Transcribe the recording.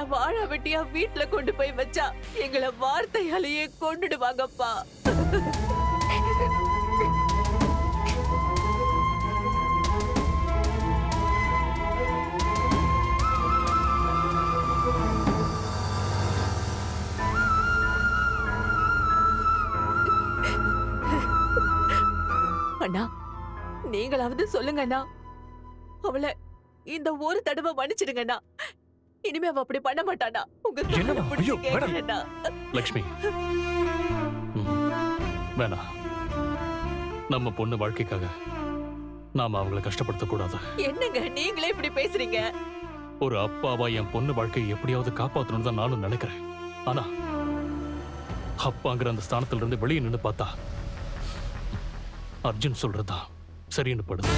எங்களை வாழ வெட்டியா வீட்டுல கொண்டு போய் வச்சா எங்களை வார்த்தையாலேயே கொண்டுடுவாங்கப்பா அண்ணா நீங்களாவது சொல்லுங்கண்ணா. அவளை இந்த ஒரு தடவை மன்னிச்சிடுங்கண்ணா. இனிமே அவ அப்படி பண்ண மாட்டானா? உங்க ஐயோ. கேக்குறேண்ணா. லக்ஷ்மி. ம், வேணாம். நம்ம பொண்ணு வாழ்க்கைக்காக நாம அவங்கள கஷ்டப்படுத்தக் கூடாது. என்னங்க நீங்களே இப்படி பேசுறீங்க? ஒரு அப்பாவா என் பொண்ணு வாழ்க்கையை எப்படியாவது காப்பாத்தணும்னு தான் நானும் நினைக்கிறேன். ஆனா அப்பாங்கிற அந்த ஸ்தானத்துல இருந்து வெளியே நின்னு பார்த்தா அர்ஜுன் சொல்றதா சரின்னு படுது.